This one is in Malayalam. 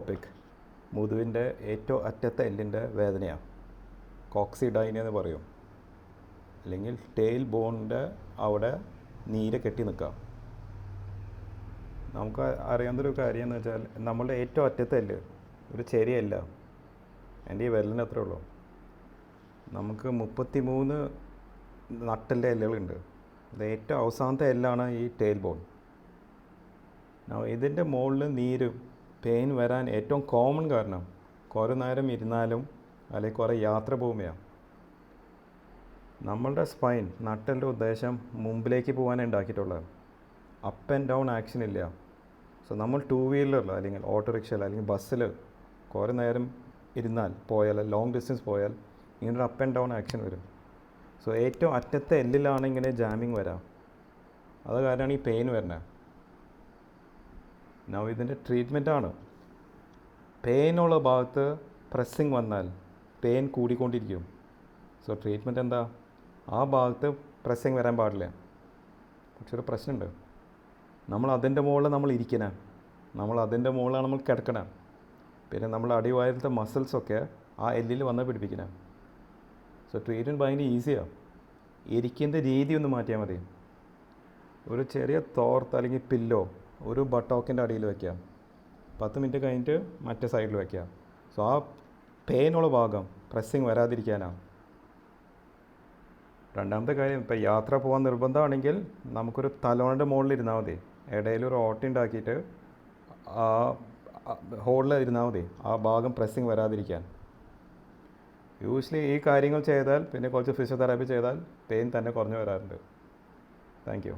ടോപ്പിക് മുതുവിന്റെ ഏറ്റവും അറ്റത്തെ എല്ലിന്റെ വേദനയാണ് കോക്സിഡൈനി എന്ന് പറയും. അല്ലെങ്കിൽ ടെയിൽ ബോണിന്റെ അവിടെ നീര് കെട്ടി നിൽക്കാം. നമുക്ക് അറിയാവുന്നൊരു കാര്യം എന്ന് വെച്ചാൽ നമ്മളുടെ ഏറ്റവും അറ്റത്തെ എല്ല് ഒരു ചെറിയല്ല എന്റെ ഈ വിരലിന് അത്രേ ഉള്ളൂ. നമുക്ക് മുപ്പത്തി മൂന്ന് നട്ടലിന്റെ എല്ലുകളുണ്ട്. അത് ഏറ്റവും അവസാനത്തെ എല്ലാണ് ഈ ടെയിൽ ബോൺ ഇതിന്റെ മുകളിൽ നീര് പെയിൻ വരാൻ ഏറ്റവും കോമൺ കാരണം കുറേ നേരം ഇരുന്നാലും അല്ലെങ്കിൽ കുറേ യാത്ര പോകുമ്പോഴാണ് നമ്മളുടെ സ്പൈൻ നട്ടലിന്റെ ഉദ്ദേശം മുമ്പിലേക്ക് പോകാനേ ഉണ്ടാക്കിയിട്ടുള്ളത് അപ്പ് ആൻഡ് ഡൗൺ ആക്ഷൻ ഇല്ല. സോ നമ്മൾ ടൂ വീലറിലോ അല്ലെങ്കിൽ ഓട്ടോറിക്ഷയിലോ അല്ലെങ്കിൽ ബസ്സിൽ കുറേ നേരം ഇരുന്നാൽ പോയാൽ ലോങ് ഡിസ്റ്റൻസ് പോയാൽ ഇങ്ങനൊരു അപ്പ് ആൻഡ് ഡൗൺ ആക്ഷൻ വരും. സോ ഏറ്റവും അറ്റത്തെ എല്ലിലാണ് ഇങ്ങനെ ജാമിങ് വരാം. അത് കാരണമാണ് ഈ പെയിൻ വരുന്നത്. നൗ ഇതിന്റെ ട്രീറ്റ്മെന്റാണ് പെയിനുള്ള ഭാഗത്ത് പ്രസ്സിങ് വന്നാൽ പെയിൻ കൂടിക്കൊണ്ടിരിക്കും. സോ ട്രീറ്റ്മെന്റ് എന്താ? ആ ഭാഗത്ത് പ്രസ്സിങ് വരാൻ പാടില്ല. പക്ഷെ ഒരു പ്രശ്നമുണ്ട്. നമ്മൾ അതിന്റെ മുകളിൽ നമ്മൾ ഇരിക്കണം. നമ്മൾ അതിന്റെ മുകളിലാണ് നമ്മൾ കിടക്കണം. പിന്നെ നമ്മൾ അടിവായത്തെ മസിൽസൊക്കെ ആ എല്ലിൽ വന്ന് പിടിപ്പിക്കണം. സോ ട്രീറ്റ്മെന്റ് ഭയങ്കര ഈസിയാണ് ഇരിക്കുന്ന രീതി ഒന്ന് മാറ്റിയാൽ മതി. ഒരു ചെറിയ തോർത്ത് അല്ലെങ്കിൽ പില്ലോ ഒരു ബട്ടോക്കിന്റെ അടിയിൽ വയ്ക്കുക പത്ത് മിനിറ്റ് കഴിഞ്ഞിട്ട് മറ്റേ സൈഡിൽ വയ്ക്കുക സോ ആ പെയിനുള്ള ഭാഗം പ്രസ്സിങ് വരാതിരിക്കാനാണ് രണ്ടാമത്തെ കാര്യം ഇപ്പോൾ യാത്ര പോകാൻ നിർബന്ധമാണെങ്കിൽ നമുക്കൊരു തലോണിന്റെ മുകളിൽ ഇരുന്നാൽ മതി. ഇടയിൽ ഒരു ഓട്ട ഉണ്ടാക്കിയിട്ട് ആ ഹോളിൽ ഇരുന്നാൽ മതി. ആ ഭാഗം പ്രസ്സിങ് വരാതിരിക്കാൻ. യൂഷ്വലി ഈ കാര്യങ്ങൾ ചെയ്താൽ പിന്നെ കുറച്ച് ഫിസിയോതെറാപ്പി ചെയ്താൽ പെയിൻ തന്നെ കുറഞ്ഞു വരാറുണ്ട്. Thank you